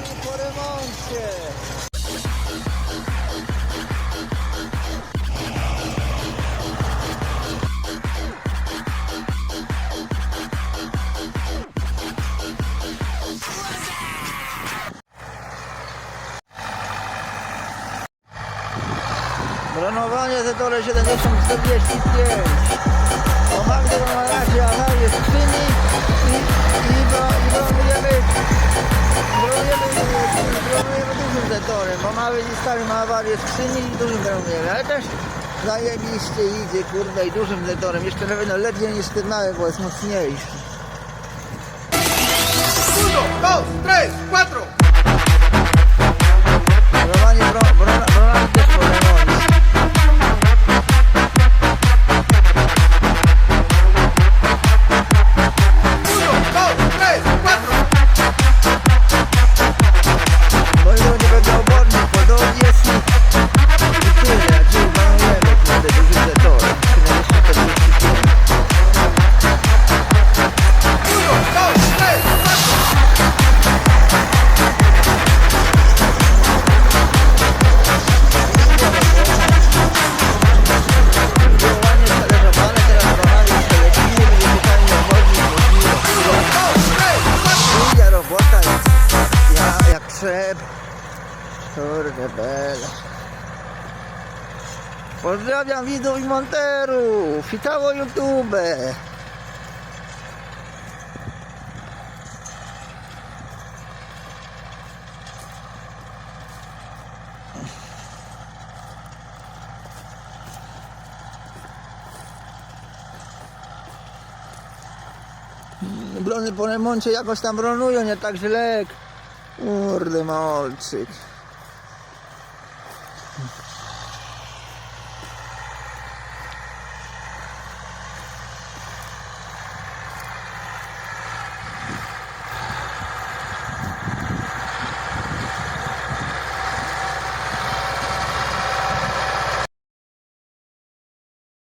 Witamy po remoncie! Renowanie Zetore 775 Po Magdy Romanacie, a jest 3 dużym detorem, bo mały i stary ma awarię skrzyni i dużym bronujemy, ale też zajebiście idzie kurde i dużym detorem, jeszcze na pewno lepiej niż ten mały, bo jest mocniejszy. Uno, ja, jak trzeb. Kurde bele. Pozdrawiam widzów i monterów i całą YouTube. Brony po remoncie jakoś tam bronują, nie tak źle. Kurde molczyk.